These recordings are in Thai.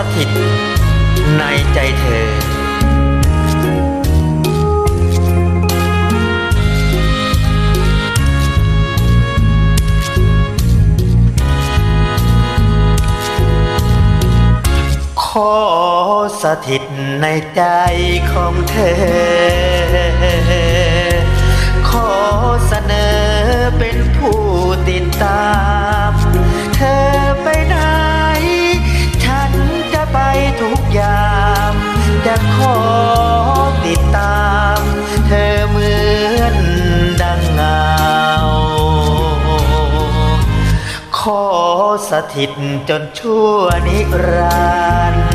สถิตในใจเธอ ขอสถิตในใจของเธอ สถิตจนชั่วนิรันดร์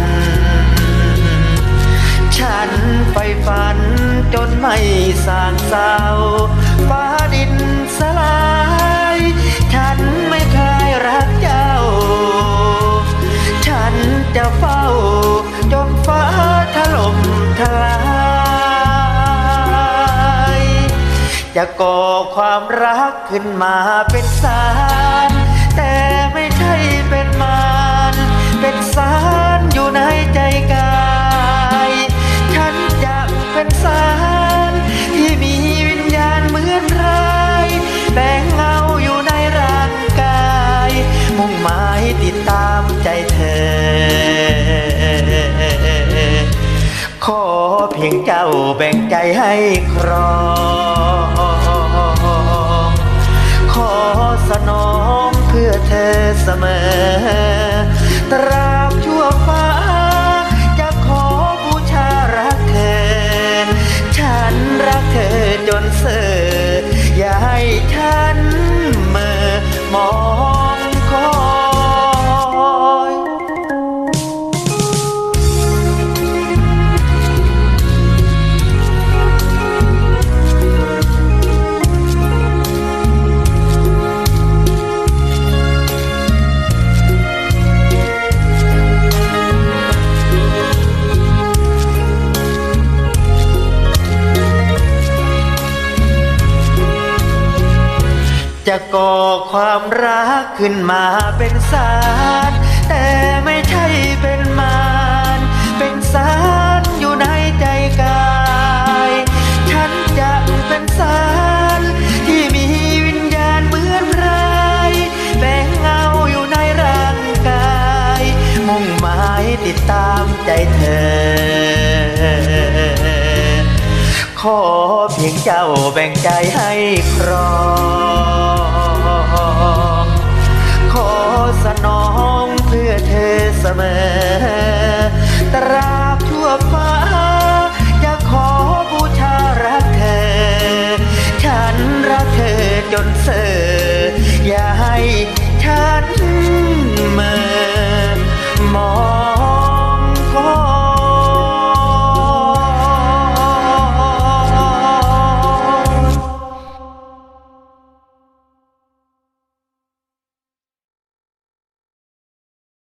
ฉันไปฝันจนไม่สางเศร้าฟ้าดินสลาย ฉันไม่เคยรักเจ้า ฉันจะเฝ้าจนฟ้าถล่มทลายจะก่อความรักขึ้นมาเป็นสาร แบ่งใจให้ครอง ขอสนองเพื่อเธอเสมอ ตราบชั่วฟ้า จะขอบูชารักเธอ ฉันรักเธอจนเสื่ออย่าให้ฉัน จะก่อความรักขึ้นมาเป็นสารแต่ไม่ใช่เป็นมารเป็นสารอยู่ในใจกาย ฉันจะเป็นสารที่มีวิญญาณเหมือนไรายแฝงเงาอยู่ในร่างกาย มุ่งหมายติดตามใจเธอขอเพียงเจ้าแบ่งใจให้ครอง เสออย่าให้ฉันเมื่อมอง